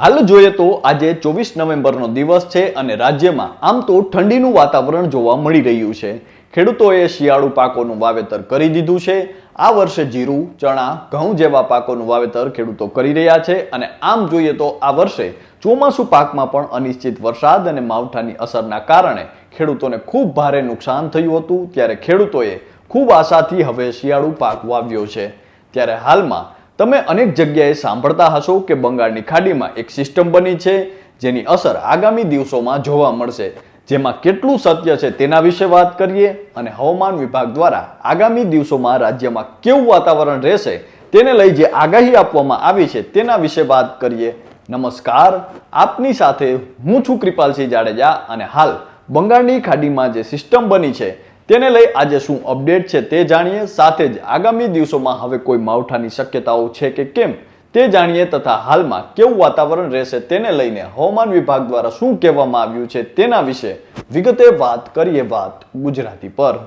હાલ જોઈએ તો આજે ચોવીસ નવેમ્બરનો દિવસ છે અને રાજ્યમાં આમ તો ઠંડીનું વાતાવરણ જોવા મળી રહ્યું છે. ખેડૂતોએ શિયાળુ પાકોનું વાવેતર કરી દીધું છે. આ વર્ષે જીરું, ચણા, ઘઉં જેવા પાકોનું વાવેતર ખેડૂતો કરી રહ્યા છે અને આમ જોઈએ તો આ વર્ષે ચોમાસુ પાકમાં પણ અનિશ્ચિત વરસાદ અને માવઠાની અસરના કારણે ખેડૂતોને ખૂબ ભારે નુકસાન થયું હતું. ત્યારે ખેડૂતોએ ખૂબ આશાથી હવે શિયાળુ પાક વાવ્યો છે. ત્યારે હાલમાં તમે અનેક જગ્યાએ સાંભળતા હશો કે બંગાળની ખાડીમાં એક સિસ્ટમ બની છે, જેની અસર આગામી દિવસોમાં જોવા મળશે. જેમાં કેટલું સત્ય છે તેના વિશે વાત કરીએ અને હવામાન વિભાગ દ્વારા આગામી દિવસોમાં રાજ્યમાં કેવું વાતાવરણ રહેશે તેને લઈ જે આગાહી આપવામાં આવી છે તેના વિશે વાત કરીએ. નમસ્કાર, આપની સાથે હું છું કૃપાલસિંહ જાડેજા અને હાલ બંગાળની ખાડીમાં જે સિસ્ટમ બની છે તેને લઈ આજે શું અપડેટ છે તે જાણીએ. સાથે જ આગામી દિવસોમાં હવે કોઈ માવઠાની શક્યતાઓ છે કે કેમ તે જાણીએ તથા હાલમાં કેવું વાતાવરણ રહેશે તેને લઈને હવામાન વિભાગ દ્વારા શું કહેવામાં આવ્યું છે તેના વિશે વિગતે વાત કરીએ વાત ગુજરાતી પર.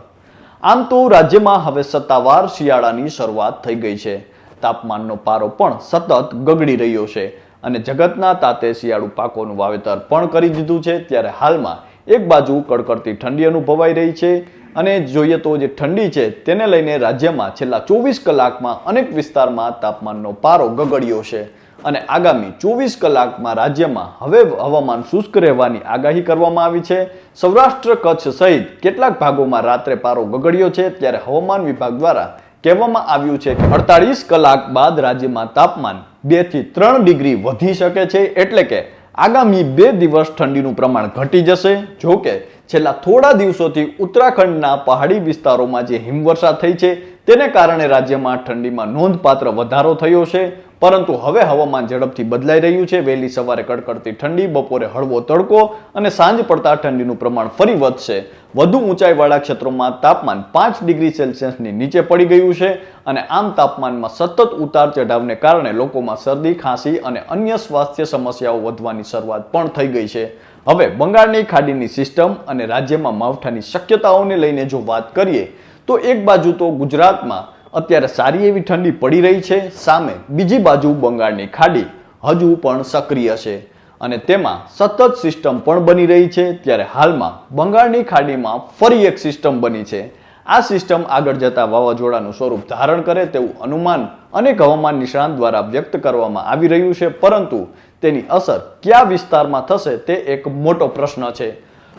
આમ તો રાજ્યમાં હવે સત્તાવાર શિયાળાની શરૂઆત થઈ ગઈ છે. તાપમાનનો પારો પણ સતત ગગડી રહ્યો છે અને જગતના તાતે શિયાળુ પાકોનું વાવેતર પણ કરી દીધું છે. ત્યારે હાલમાં એક બાજુ કડકડતી ઠંડી અનુભવાઈ રહી છે અને જોઈએ તો જે ઠંડી છે, તેને લઈને રાજ્યમાં છેલ્લા ચોવીસ કલાકમાં અનેક વિસ્તારમાં તાપમાનનો પારો ગગડ્યો છે. અને આગામી ચોવીસ કલાકમાં રાજ્યમાં હવે હવામાન શુષ્ક રહેવાની આગાહી કરવામાં આવી છે. સૌરાષ્ટ્ર કચ્છ સહિત કેટલાક ભાગોમાં રાત્રે પારો ગગડ્યો છે, ત્યારે હવામાન વિભાગ દ્વારા કહેવામાં આવ્યું છે કે અડતાળીસ કલાક બાદ રાજ્યમાં તાપમાન બેથી ત્રણ ડિગ્રી વધી શકે છે, એટલે કે આગામી બે દિવસ ઠંડીનું પ્રમાણ ઘટી જશે. જો કે, છેલ્લા થોડા દિવસોથી ઉત્તરાખંડના પહાડી વિસ્તારોમાં જે હિમવર્ષા થઈ છે, તેને કારણે રાજ્યમાં ઠંડીમાં નોંધપાત્ર વધારો થયો છે. પરંતુ હવે હવામાન ઝડપથી બદલાઈ રહ્યું છે. વહેલી સવારે કડકડતી ઠંડી, બપોરે હળવો તડકો અને સાંજ પડતા ઠંડીનું પ્રમાણ ફરી વધશે. વધુ ઊંચાઈવાળા ક્ષેત્રોમાં તાપમાન પાંચ ડિગ્રી સેલ્સિયસની નીચે પડી ગયું છે અને આમ તાપમાનમાં સતત ઉતાર ચઢાવને કારણે લોકોમાં શરદી, ખાંસી અને અન્ય સ્વાસ્થ્ય સમસ્યાઓ વધવાની શરૂઆત પણ થઈ ગઈ છે. હવે બંગાળની ખાડીની સિસ્ટમ અને રાજ્યમાં માવઠાની શક્યતાઓને લઈને જો વાત કરીએ, તો એક બાજુ તો ગુજરાતમાં અત્યારે સારી એવી ઠંડી પડી રહી છે. સામે બીજી બાજુ બંગાળની ખાડી હજુ પણ સક્રિય છે અને તેમાં સતત સિસ્ટમ પણ બની રહી છે. ત્યારે હાલમાં બંગાળની ખાડીમાં ફરી એક સિસ્ટમ બની છે. આ સિસ્ટમ આગળ જતા વાવાઝોડાનું સ્વરૂપ ધારણ કરે તેવું અનુમાન અનેક હવામાન નિષ્ણાંત દ્વારા વ્યક્ત કરવામાં આવી રહ્યું છે. પરંતુ તેની અસર કયા વિસ્તારમાં થશે તે એક મોટો પ્રશ્ન છે.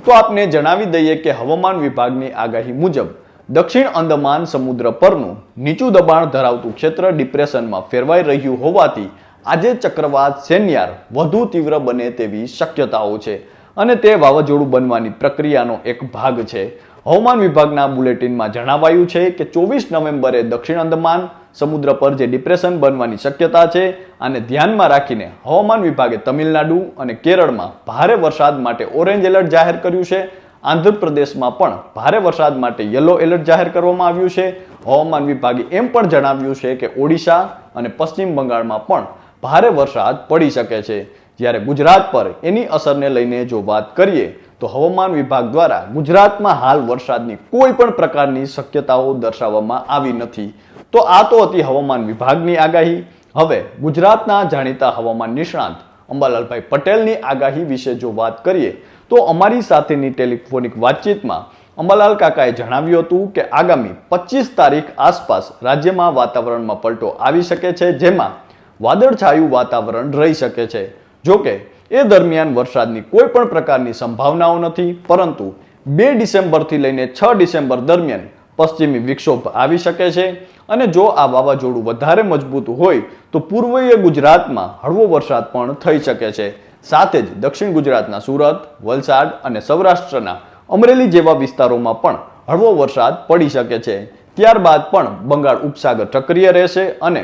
તો આપને જણાવી દઈએ કે હવામાન વિભાગની આગાહી મુજબ દક્ષિણ અંદમાન સમુદ્ર પરનું નીચું દબાણ ધરાવતું ક્ષેત્ર ડિપ્રેશનમાં ફેરવાઈ રહ્યું હોવાથી આજે ચક્રવાત સેન્યાર વધુ તીવ્ર બને તેવી શક્યતાઓ છે અને તે વાવાઝોડું બનવાની પ્રક્રિયાનો એક ભાગ છે. હવામાન વિભાગના બુલેટિનમાં જણાવાયું છે કે ચોવીસ નવેમ્બરે દક્ષિણ અંદમાન સમુદ્ર પર જે ડિપ્રેશન બનવાની શક્યતા છે આને ધ્યાનમાં રાખીને હવામાન વિભાગે તમિલનાડુ અને કેરળમાં ભારે વરસાદ માટે ઓરેન્જ એલર્ટ જાહેર કર્યું છે. આંધ્રપ્રદેશમાં પણ ભારે વરસાદ માટે યલો એલર્ટ જાહેર કરવામાં આવ્યું છે. હવામાન વિભાગે એમ પણ જણાવ્યું છે કે ઓડિશા અને પશ્ચિમ બંગાળમાં પણ ભારે વરસાદ પડી શકે છે. જ્યારે ગુજરાત પર એની અસરને લઈને જો વાત કરીએ, તો હવામાન વિભાગ દ્વારા ગુજરાતમાં હાલ વરસાદની કોઈ પણ પ્રકારની શક્યતાઓ દર્શાવવામાં આવી નથી. તો આ તો હતી હવામાન વિભાગની આગાહી. હવે ગુજરાતના જાણીતા હવામાન નિષ્ણાંત અંબાલાલભાઈ પટેલની આગાહી વિશે જો વાત કરીએ, તો અમારી સાથેની ટેલિફોનિક વાતચીતમાં અંબાલાલ કાકાએ જણાવ્યું હતું કે આગામી પચીસ તારીખ આસપાસ રાજ્યમાં વાતાવરણમાં પલટો આવી શકે છે, જેમાં વાદળછાયું વાતાવરણ રહી શકે છે. જોકે એ દરમિયાન વરસાદની કોઈ પણ પ્રકારની સંભાવનાઓ નથી, પરંતુ બે ડિસેમ્બરથી લઈને છ ડિસેમ્બર દરમિયાન પશ્ચિમી વિક્ષોભ આવી શકે છે અને જો આ વાવાઝોડું વધારે મજબૂત હોય તો પૂર્વીય ગુજરાતમાં હળવો વરસાદ પણ થઈ શકે છે. સાથે જ દક્ષિણ ગુજરાતના સુરત, વલસાડ અને સૌરાષ્ટ્રના અમરેલી જેવા વિસ્તારોમાં પણ હળવો વરસાદ પડી શકે છે. ત્યારબાદ પણ બંગાળ ઉપસાગર સક્રિય રહેશે અને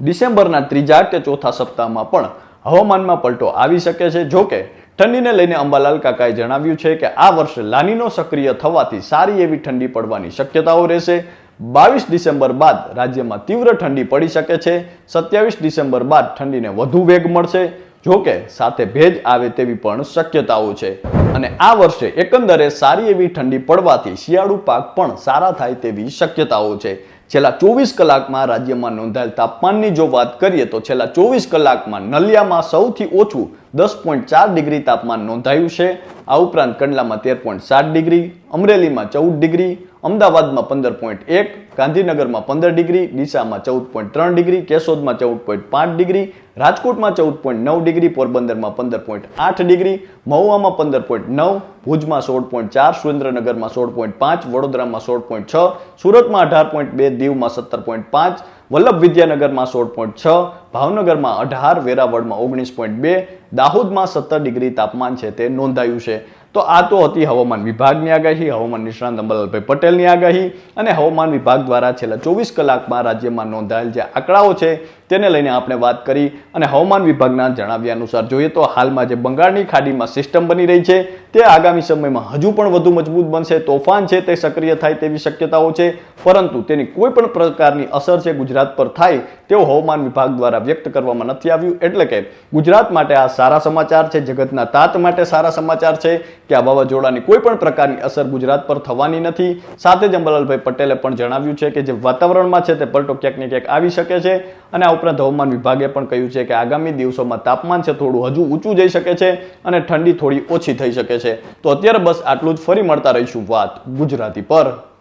ડિસેમ્બરના ત્રીજા કે ચોથા સપ્તાહમાં પણ હવામાનમાં પલટો આવી શકે છે. જોકે ઠંડીને લઈને અંબાલાલ કાકાએ જણાવ્યું છે કે આ વર્ષે લાનીનો સક્રિય થવાથી સારી એવી ઠંડી પડવાની શક્યતાઓ રહેશે. બાવીસ ડિસેમ્બર બાદ રાજ્યમાં તીવ્ર ઠંડી પડી શકે છે. સત્યાવીસ ડિસેમ્બર બાદ ઠંડીને વધુ વેગ મળશે. જોકે સાથે ભેજ આવે તેવી પણ શક્યતાઓ છે. અને આ વર્ષે એકંદરે સારી એવી ઠંડી પડવાથી શિયાળુ પાક પણ સારા થાય તેવી શક્યતાઓ છે. છેલ્લા ચોવીસ કલાકમાં રાજ્યમાં નોંધાયેલ તાપમાનની જો વાત કરીએ તો છેલ્લા ચોવીસ કલાકમાં નલિયામાં સૌથી ઓછું દસ પોઈન્ટ ચાર ડિગ્રી તાપમાન નોંધાયું છે. આ ઉપરાંત કંડલામાં તેર પોઈન્ટ સાત ડિગ્રી, અમરેલીમાં ચૌદ ડિગ્રી અમદાવાદમાં પંદર પોઈન્ટ એક, ગાંધીનગરમાં પંદર ડિગ્રી, ડીસામાં ચૌદ પોઈન્ટ ત્રણ ડિગ્રી, કેશોદમાં ચૌદ પોઈન્ટ પાંચ ડિગ્રી, રાજકોટમાં ચૌદ પોઈન્ટ નવ ડિગ્રી, પોરબંદરમાં પંદર પોઈન્ટ આઠ ડિગ્રી, મહુવામાં પંદર પોઈન્ટ નવ, ભુજમાં સોળ પોઈન્ટ ચાર, સુરેન્દ્રનગરમાં સોળ પોઈન્ટ પાંચ, વડોદરામાં સોળ પોઈન્ટ છ, સુરતમાં અઢાર પોઈન્ટ બે, દીવમાં સત્તર પોઈન્ટ પાંચ, વલ્લભ વિદ્યાનગરમાં સોળ પોઈન્ટ છ, ભાવનગરમાં અઢાર, વેરાવળમાં ઓગણીસ પોઈન્ટ બે, દાહોદમાં સત્તર ડિગ્રી તાપમાન છે તે નોંધાયું છે. તો આ તો હતી હવામાન વિભાગની આગાહી, હવામાન નિષ્ણાંત અંબલાલભાઈ પટેલની આગાહી અને હવામાન વિભાગ દ્વારા છેલ્લા ચોવીસ કલાકમાં રાજ્યમાં નોંધાયેલ જે આંકડાઓ છે તેને લઈને આપણે વાત કરી અને હવામાન વિભાગના જણાવ્યા અનુસાર જોઈએ તો હાલમાં જે બંગાળની ખાડીમાં સિસ્ટમ બની રહી છે, તે આગામી સમયમાં હજુ પણ વધુ મજબૂત બનશે. તોફાન છે તે સક્રિય થાય તેવી શક્યતાઓ છે, પરંતુ તેની કોઈ પણ પ્રકારની અસર છે ગુજરાત પર થાય તેવું હવામાન વિભાગ દ્વારા વ્યક્ત કરવામાં નથી આવ્યું. એટલે કે ગુજરાત માટે આ સારા સમાચાર છે, જગતના તાત માટે સારા સમાચાર છે કે આ વાવાઝોડાની કોઈ પણ પ્રકારની અસર ગુજરાત પર થવાની નથી. સાથે જ અંબલાલભાઈ પટેલે પણ જણાવ્યું છે કે જે વાતાવરણમાં છે તે પલટો ક્યાંક ને ક્યાંક આવી શકે છે અને આ ઉપરાંત હવામાન વિભાગે પણ કહ્યું છે કે આગામી દિવસોમાં તાપમાન છે થોડું હજુ ઊંચું જઈ શકે છે અને ઠંડી થોડી ઓછી થઈ શકે છે. તો અત્યારે બસ આટલું જ. ફરી મળતા રહીશું વાત ગુજરાતી પર.